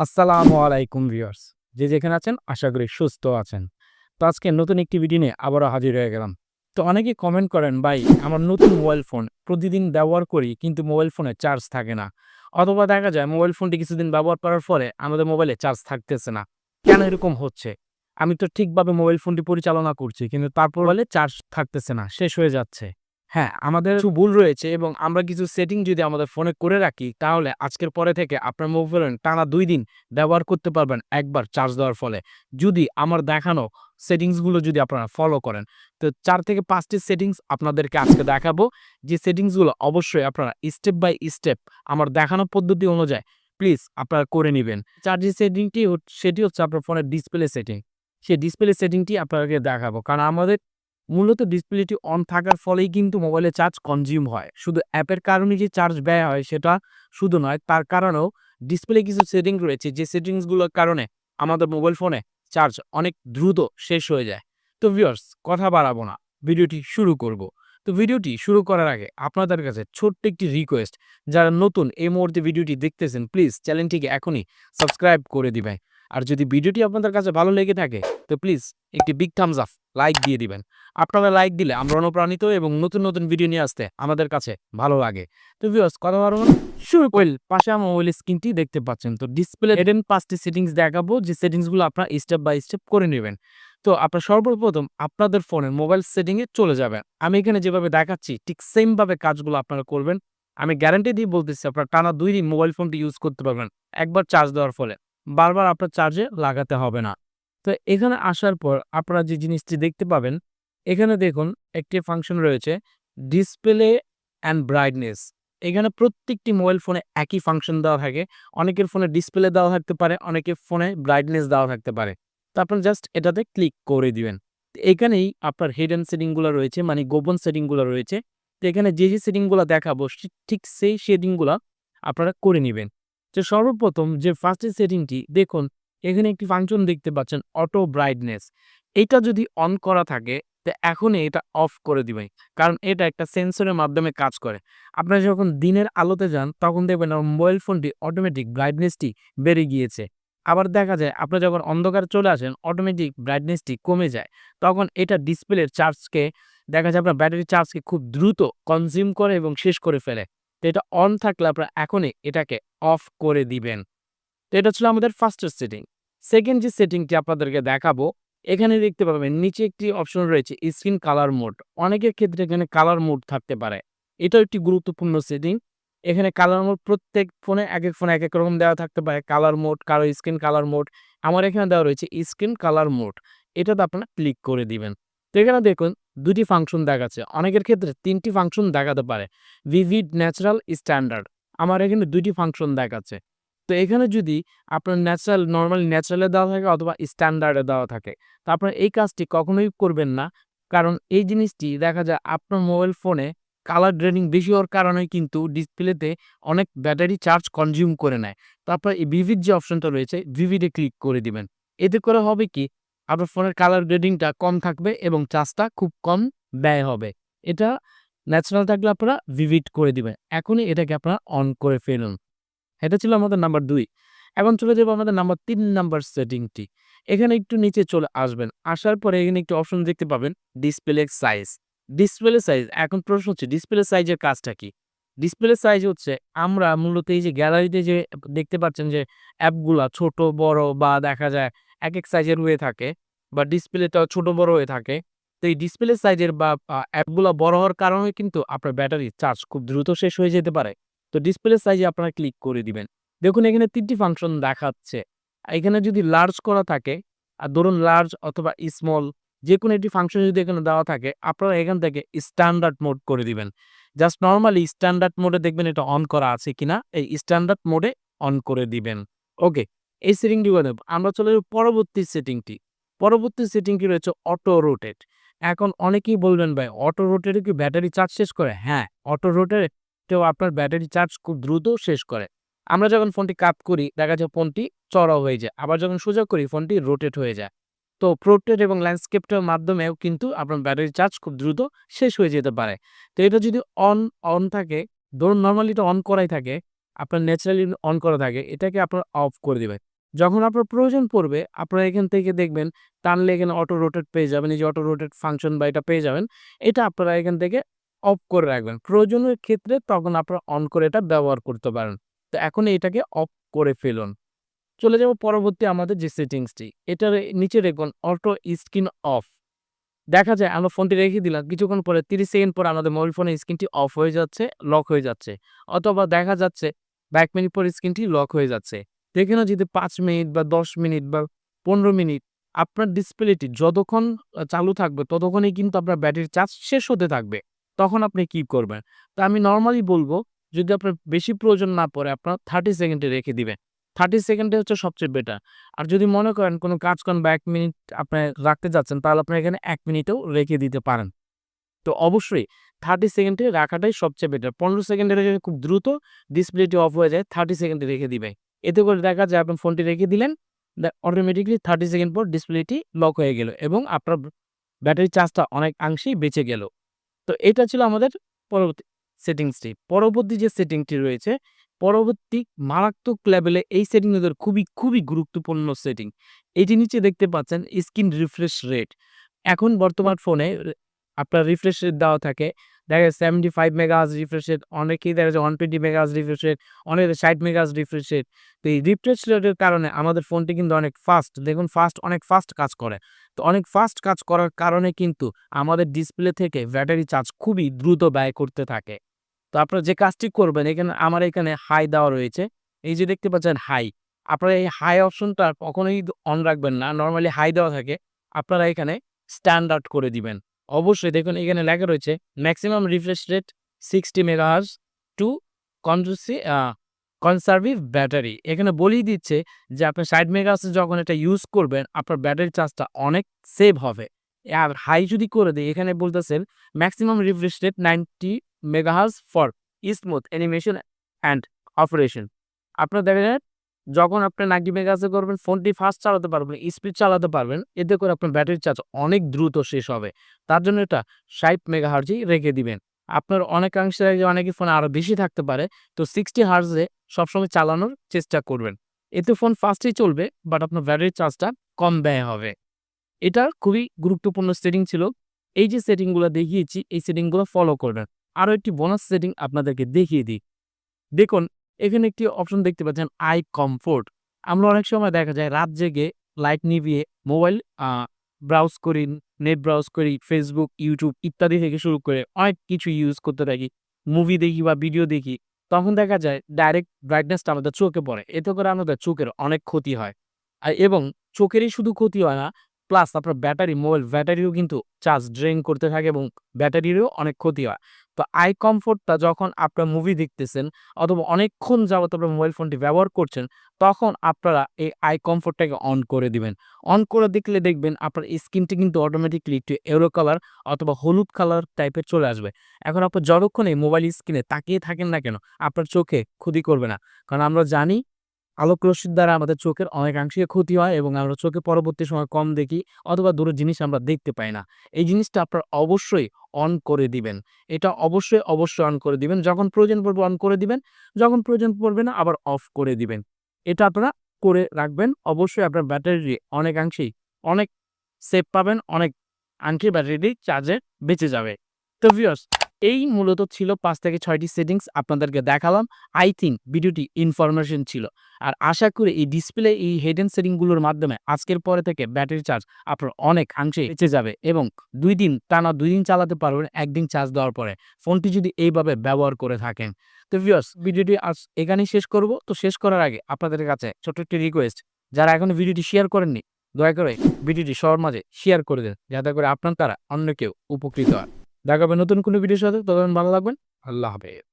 আসসালামু আলাইকুম ভিউয়ার্স। যে যেখানে আছেন, আশা করি সুস্থ আছেন। তো আজকে নতুন একটি ভিডিও নিয়ে আবারও হাজির হয়ে গেলাম। তো অনেকেই কমেন্ট করেন, ভাই, আমার নতুন মোবাইল ফোন প্রতিদিন ব্যবহার করি, কিন্তু মোবাইল ফোনে চার্জ থাকে না। অথবা দেখা যায় মোবাইল ফোনটি কিছুদিন ব্যবহার করার পরে আমাদের মোবাইলে চার্জ থাকতেছে না। কেন এরকম হচ্ছে? আমি তো ঠিকভাবে মোবাইল ফোনটি পরিচালনা করছি, কিন্তু তারপর বলে চার্জ থাকতেছে না, শেষ হয়ে যাচ্ছে। হ্যাঁ আমাদের কিছু ভুল রয়েছে এবং আমরা কিছু সেটিং যদি আমাদের ফোনে করে রাখি, তাহলে আজকের পরে থেকে আপনার মোবাইল টানা দুই দিন ব্যবহার করতে পারবেন একবার চার্জ দেওয়ার ফলে। যদি আমার দেখানো সেটিংসগুলো যদি আপনারা ফলো করেন, তো চার থেকে পাঁচটি সেটিংস আপনাদেরকে আজকে দেখাবো। যে সেটিংসগুলো অবশ্যই আপনারা স্টেপ বাই স্টেপ আমার দেখানো পদ্ধতি অনুযায়ী প্লিজ আপনারা করে নেবেন। যে সেটিংটি সেটি হচ্ছে আপনার ফোনের ডিসপ্লে সেটিং সেই ডিসপ্লে সেটিংটি আপনাদেরকে দেখাবো। কারণ আমাদের মূলত ডিসপ্লেটি অন থাকার ফলেই কিন্তু মোবাইলে চার্জ কনজিউম হয়। শুধু অ্যাপের কারণে যে চার্জ ব্যয় হয় সেটা শুধু নয়, তার কারণেও ডিসপ্লে কিছু সেটিং রয়েছে, যে সেটিংসগুলোর কারণে আমাদের মোবাইল ফোনে চার্জ অনেক দ্রুত শেষ হয়ে যায়। তো ভিউয়ার্স কথা বাড়াবো না, ভিডিওটি শুরু করব। তো ভিডিওটি শুরু করার আগে আপনাদের কাছে ছোট্ট একটি রিকোয়েস্ট যারা নতুন এই মুহূর্তে ভিডিওটি দেখতেছেন প্লিজ চ্যানেলটিকে এখনই সাবস্ক্রাইব করে দিবেন। আর যদি ভিডিওটি আপনাদের কাছে ভালো লেগে থাকে তো প্লিজ একটি বিগ থামস আপ লাইক দিয়ে দিবেন। আপনারা লাইক দিলে আমরা অনুপ্রাণিত এবং নতুন নতুন ভিডিও নিয়ে আসতে আমাদের কাছে ভালো লাগে। তো ভিউয়ার্স কথা বলব না। শুরু করি পাশে আমার মোবাইল স্ক্রিনটি দেখতে পাচ্ছেন। তো ডিসপ্লে এডেন পাঁচটি সেটিংস দেখাবো যে সেটিংসগুলো আপনারা স্টেপ বাই স্টেপ করে নেবেন। তো আপনার সর্বপ্রথম আপনাদের ফোনের মোবাইল সেটিংয়ে চলে যাবেন। আমি এখানে যেভাবে দেখাচ্ছি ঠিক সেমভাবে কাজগুলো আপনারা করবেন। আমি গ্যারান্টি দিয়ে বলতেছি আপনার টানা দুই দিন মোবাইল ফোনটি ইউজ করতে পারবেন। একবার চার্জ দেওয়ার ফলে। বারবার আপনার চার্জে লাগাতে হবে না। তো এখানে আসার পর আপনারা যে জিনিসটি দেখতে পাবেন, এখানে দেখুন একটি ফাংশন রয়েছে ডিসপ্লে অ্যান্ড ব্রাইটনেস এখানে প্রত্যেকটি মোবাইল ফোনে একই ফাংশন দেওয়া থাকে। অনেকের ফোনে ডিসপ্লে দেওয়া থাকতে পারে, অনেকের ফোনে ব্রাইটনেস দেওয়া থাকতে পারে। তো আপনার জাস্ট এটাতে ক্লিক করে দিবেন। এখানেই আপনার হেড হিডেন সেটিংগুলো রয়েছে মানে গোপন সেটিংগুলো রয়েছে। তো এখানে যে যে সেটিংগুলো দেখাবো ঠিক সেই সেটিংগুলো আপনারা করে নেবেন। তো সর্বপ্রথম যে ফার্স্ট সেটিংটি দেখুন, এখানে একটি ফাংশন দেখতে পাচ্ছেন অটো ব্রাইটনেস এটা যদি অন করা থাকে, তো এখনই এটা অফ করে দিবেন, কারণ এটা একটা সেন্সরের মাধ্যমে কাজ করে। আপনারা যখন দিনের আলোতে যান, তখন দেখবেন আমার মোবাইল ফোনটি অটোমেটিক ব্রাইটনেসটি বেড়ে গিয়েছে। আবার দেখা যায়, আপনারা যখন অন্ধকার চলে আসেন অটোমেটিক ব্রাইটনেসটি কমে যায়। তখন এটা ডিসপ্লের চার্জকে দেখা যায় আপনার ব্যাটারি চার্জকে খুব দ্রুত কনজিউম করে এবং শেষ করে ফেলে। তো এটা অন থাকলে আপনারা এখনই এটাকে অফ করে দিবেন। তো এটা ছিল আমাদের ফার্স্টের সেটিং সেকেন্ড যে সেটিংটি আপনাদেরকে দেখাবো, এখানে দেখতে পাবেন নিচে একটি অপশন রয়েছে স্ক্রিন কালার মোড অনেকের ক্ষেত্রে এখানে কালার মোড থাকতে পারে। এটাও একটি গুরুত্বপূর্ণ সেটিং এখানে কালার মোড প্রত্যেক ফোনে এক এক ফোনে এক এক রকম দেওয়া থাকতে পারে। কালার মোড কারও স্ক্রিন কালার মোড আমার এখানে দেওয়া রয়েছে স্ক্রিন কালার মোড এটাতে আপনারা ক্লিক করে দিবেন। তো এখানে দেখুন দুটি ফাংশন দেখাচ্ছে। অনেকের ক্ষেত্রে তিনটি ফাংশন দেখাতে পারে। ভিভিড ন্যাচারাল স্ট্যান্ডার্ড আমার এখানে দুটি ফাংশন দেখাচ্ছে। তো এখানে যদি আপনার ন্যাচারাল নর্মালি ন্যাচারালে দেওয়া থাকে অথবা স্ট্যান্ডার্ডে দেওয়া থাকে, তো আপনার এই কাজটি কখনোই করবেন না। কারণ এই জিনিসটি দেখা যায় আপনার মোবাইল ফোনে কালার ড্রেনিং বেশি হওয়ার কারণে কিন্তু ডিসপ্লেতে অনেক ব্যাটারি চার্জ কনজিউম করে নেয়। তারপর এই ভিভিড যে অপশনটা রয়েছে ভিভিডে ক্লিক করে দিবেন। এতে করে হবে কি? আপনার ফোনের কালার গ্রেডিংটা কম থাকবে এবং চার্জটা খুব কম ব্যয় হবে। এটা ন্যাচারাল থাকলে আপনারা ভিভিড করে দিবেন। এখনই এটাকে আপনারা অন করে ফেলুন। এটা ছিল আমাদের নাম্বার দুই। এখন চলে যাব আমাদের নাম্বার তিন নাম্বার সেটিংটি এখানে একটু নিচে চলে আসবেন। আসার পরে এখানে একটি অপশন দেখতে পাবেন ডিসপ্লে সাইজ ডিসপ্লে সাইজ এখন প্রশ্ন হচ্ছে ডিসপ্লে সাইজের কাজটা কি? ডিসপ্লে সাইজ হচ্ছে, আমরা মূলত এই যে গ্যালারিতে যে দেখতে পাচ্ছেন যে অ্যাপগুলা ছোট, বড় বা দেখা যায় এক এক সাইজের হয়ে থাকে। বা ডিসপ্লেটা ছোট বড় হয়ে থাকে। তো এই ডিসপ্লে সাইজের বা অ্যাপগুলো বড় হওয়ার কারণে কিন্তু আপনার ব্যাটারি চার্জ খুব দ্রুত শেষ হয়ে যেতে পারে। তো ডিসপ্লে সাইজে আপনারা ক্লিক করে দিবেন। দেখুন এখানে তিনটি ফাংশন দেখাচ্ছে। এখানে যদি লার্জ করা থাকে, আর ধরুন লার্জ অথবা স্মল যে কোনো একটি ফাংশন যদি এখানে দেওয়া থাকে, আপনারা এখান থেকে স্ট্যান্ডার্ড মোড করে দিবেন। জাস্ট নর্মালি স্ট্যান্ডার্ড মোডে দেখবেন এটা অন করা আছে কিনা, এই স্ট্যান্ডার্ড মোডে অন করে দিবেন। ওকে এই সেটিংটি করে আমরা চলে যাব পরবর্তী সেটিংটি পরবর্তী সেটিংটি রয়েছে? অটো রোটেট এখন অনেকেই বলবেন, ভাই অটো রোটেটে কি ব্যাটারি চার্জ শেষ করে? হ্যাঁ অটো রোটেটেও আপনার ব্যাটারি চার্জ খুব দ্রুত শেষ করে। আমরা যখন ফোনটি কাত করি, দেখা যায় ফোনটি চড়া হয়ে যায়। আবার যখন সোজা করি, ফোনটি রোটেট হয়ে যায়। তো প্রোটেট এবং ল্যান্ডস্কেপটার মাধ্যমেও কিন্তু আপনার ব্যাটারি চার্জ খুব দ্রুত শেষ হয়ে যেতে পারে। তো এটা যদি অন অন থাকে, ধরুন নর্মালি এটা অন করাই থাকে, আপনার ন্যাচারালি অন করা থাকে, এটাকে আপনার অফ করে দিবেন যখন আপনার প্রয়োজন পড়বে, আপনারা এখান থেকে দেখবেন, টানলে এখানে অটো রোটেট পেয়ে যাবেন, এই যে অটো রোটেট ফাংশন বা এটা পেয়ে যাবেন, এটা আপনারা এখান থেকে অফ করে রাখবেন। প্রয়োজনের ক্ষেত্রে তখন আপনারা অন করে এটা ব্যবহার করতে পারেন। তো এখন এটাকে অফ করে ফেলুন। চলে যাব পরবর্তী আমাদের যে সেটিংসটি এটার নিচে দেখুন অটো স্ক্রিন অফ দেখা যায়, আমরা ফোনটি রেখে দিলাম, কিছুক্ষণ পরে, তিরিশ সেকেন্ড পরে আমাদের মোবাইল ফোনের স্ক্রিনটি অফ হয়ে যাচ্ছে লক হয়ে যাচ্ছে। অথবা দেখা যাচ্ছে মিনিট পর স্ক্রিনটি লক হয়ে যাচ্ছে। দেখে না যদি পাঁচ মিনিট বা দশ মিনিট বা পনেরো মিনিট আপনার ডিসপ্লেটি যতক্ষণ চালু থাকবে ততক্ষণই কিন্তু আপনার ব্যাটারি চার্জ শেষ হতে থাকবে। তখন আপনি কি করবেন। তা আমি নর্মালি বলব, যদি আপনার বেশি প্রয়োজন না পড়ে, আপনার থার্টি সেকেন্ডে রেখে দিবেন। থার্টি সেকেন্ডে হচ্ছে সবচেয়ে বেটার আর যদি মনে করেন কোনো কাজ করেন বা এক মিনিট আপনি রাখতে যাচ্ছেন, তাহলে আপনি এখানে এক মিনিটেও রেখে দিতে পারেন। তো অবশ্যই থার্টি সেকেন্ডে রাখাটাই সবচেয়ে বেটার পনেরো সেকেন্ডে রেখে খুব দ্রুত ডিসপ্লেটি অফ হয়ে যায় থার্টি সেকেন্ডে রেখে দিবে এতে করে দেখা যায় আপনি ফোনটি রেখে দিলেন অটোমেটিকলি থার্টি সেকেন্ড পর ডিসপ্লেটি লক হয়ে গেল এবং আপনার ব্যাটারি চার্জটা অনেক অংশেই বেঁচে গেল। তো এটা ছিল আমাদের পরবর্তী সেটিংসটি পরবর্তী যে সেটিংটি রয়েছে, পরবর্তী মারাত্মক লেভেলে এই সেটিং ওদের খুবই খুবই গুরুত্বপূর্ণ সেটিং এটি নিচে দেখতে পাচ্ছেন স্ক্রিন রিফ্রেশ রেট এখন বর্তমান ফোনে আপনার রিফ্রেশ রেট দেওয়া থাকে দেখা যায় seventy five megahertz refresh rate অনেকেই দেখা যায় one twenty megahertz refresh rate অনেকের ষাট মেগাহাজ রিফ্রেশ রেট তো এই রিফ্রেশ রেটের কারণে আমাদের ফোনটি কিন্তু অনেক ফাস্ট দেখুন ফাস্ট অনেক ফাস্ট কাজ করে। তো অনেক ফাস্ট কাজ করার কারণে কিন্তু আমাদের ডিসপ্লে থেকে ব্যাটারি চার্জ খুবই দ্রুত ব্যয় করতে থাকে। তো আপনারা যে কাজটি করবেন, এখানে আমার এখানে হাই দেওয়া রয়েছে। এই যে দেখতে পাচ্ছেন হাই আপনারা এই হাই অপশনটা কখনোই অন রাখবেন না নর্মালি হাই দেওয়া থাকে। আপনারা এখানে স্ট্যান্ডার্ড করে দিবেন। অবশ্যই দেখুন, এখানে লেখা রয়েছে maximum refresh rate sixty megahertz to কনসি conserve battery এখানে বলেই দিচ্ছে যে আপনি ষাট মেগাহার্সে যখন এটা ইউজ করবেন, আপনার ব্যাটারি চার্জটা অনেক সেভ হবে। আর হাই যদি করে দিই এখানে বলতেছেন maximum refresh rate ninety megahertz for smooth animation and operation আপনার দেখা যায় যখন আপনি নাইনটি মেগাহার্সে করবেন, ফোনটি ফাস্ট চালাতে পারবেন স্পিড চালাতে পারবেন, এতে করে আপনার ব্যাটারি চার্জ অনেক দ্রুত শেষ হবে। তার জন্য এটা ষাট মেগাহার্জই রেখে দিবেন। আপনার অনেকাংশে অনেকে ফোনে আরও বেশি থাকতে পারে, তো সিক্সটি হার্জে সবসময় চালানোর চেষ্টা করবেন। এতে ফোন ফাস্টই চলবে বাট আপনার ব্যাটারি চার্জটা কম ব্যয় হবে। এটা খুবই গুরুত্বপূর্ণ সেটিং ছিল। এই যে সেটিংগুলো দেখিয়েছি, এই সেটিংগুলো ফলো করবেন। আরও একটি বোনাস সেটিং আপনাদেরকে দেখিয়ে দিই। দেখুন এখানে একটি অপশন দেখতে পাচ্ছেন আই কমফোর্ট আমরা অনেক সময় দেখা যায় রাত জেগে লাইট নিভিয়ে মোবাইল ব্রাউজ করি নেট ব্রাউজ করি ফেসবুক ইউটিউব ইত্যাদি থেকে শুরু করে অনেক কিছু ইউজ করতে থাকি। মুভি দেখি বা ভিডিও দেখি, তখন দেখা যায় ডাইরেক্ট ব্রাইটনেসটা আমাদের চোখে পড়ে। এতে করে আমাদের চোখের অনেক ক্ষতি হয়। আর এবং চোখেরই শুধু ক্ষতি হয় না প্লাস আপনার ব্যাটারি মোবাইল ব্যাটারিও কিন্তু চার্জ ড্রেন করতে থাকে এবং ব্যাটারিরও অনেক ক্ষতি হয়। তো আই কমফোর্টটা যখন আপনার মুভি দেখতেছেন অথবা অনেকক্ষণ যাবত আপনার মোবাইল ফোনটি ব্যবহার করছেন, তখন আপনারা এই আই কমফোর্টটাকে অন করে দিবেন। অন করে দেখলে দেখবেন আপনার স্কিনটি কিন্তু অটোমেটিকলি একটু এরো কালার অথবা হলুদ কালার টাইপের চলে আসবে। এখন আপনার যতক্ষণ মোবাইল স্ক্রিনে তাকিয়ে থাকেন না কেন, আপনার চোখে ক্ষতি করবে না। কারণ আমরা জানি আলোক রশ্মির দ্বারা আমাদের চোখের অনেকাংশে ক্ষতি হয় এবং আমরা চোখে পরবর্তী সময় কম দেখি অথবা দূরের জিনিস আমরা দেখতে পাই না। এই জিনিসটা আপনার অবশ্যই অন করে দিবেন। এটা অবশ্যই অবশ্যই অন করে দিবেন। যখন প্রয়োজন পড়বে অন করে দিবেন। যখন প্রয়োজন পড়বে না, আবার অফ করে দিবেন। এটা আপনারা করে রাখবেন। অবশ্যই আপনার ব্যাটারি অনেকাংশেই, অনেক সেভ পাবেন, অনেক আংশে ব্যাটারি চার্জে বেঁচে যাবে। তো ভিউয়ার্স এই মূলত ছিল পাঁচ থেকে ছয়টি সেটিংস আপনাদেরকে দেখালাম। আই থিঙ্ক ভিডিওটি ইনফরমেশন ছিল। আর আশা করি এই ডিসপ্লে এই হেড হেডেন সেটিংগুলোর মাধ্যমে আজকের পরে থেকে ব্যাটারি চার্জ আপনার অনেক অংশে বেঁচে যাবে এবং দুই দিন, টানা দুই দিন চালাতে পারবেন, একদিন চার্জ দেওয়ার পরে। ফোনটি যদি এইভাবে ব্যবহার করে থাকেন। তো ভিউয়ার্স ভিডিওটি আজ এখানেই শেষ করব। তো শেষ করার আগে আপনাদের কাছে ছোট্ট একটি রিকোয়েস্ট যারা এখন ভিডিওটি শেয়ার করেননি, দয়া করে ভিডিওটি সবার মাঝে শেয়ার করে দেন। যাতে করে আপনার তারা অন্য কেউ উপকৃত হয়। দেখা হবে নতুন কোনো ভিডিওর সাথে ততক্ষণ ভালো লাগবেন আল্লাহ হাফেজ।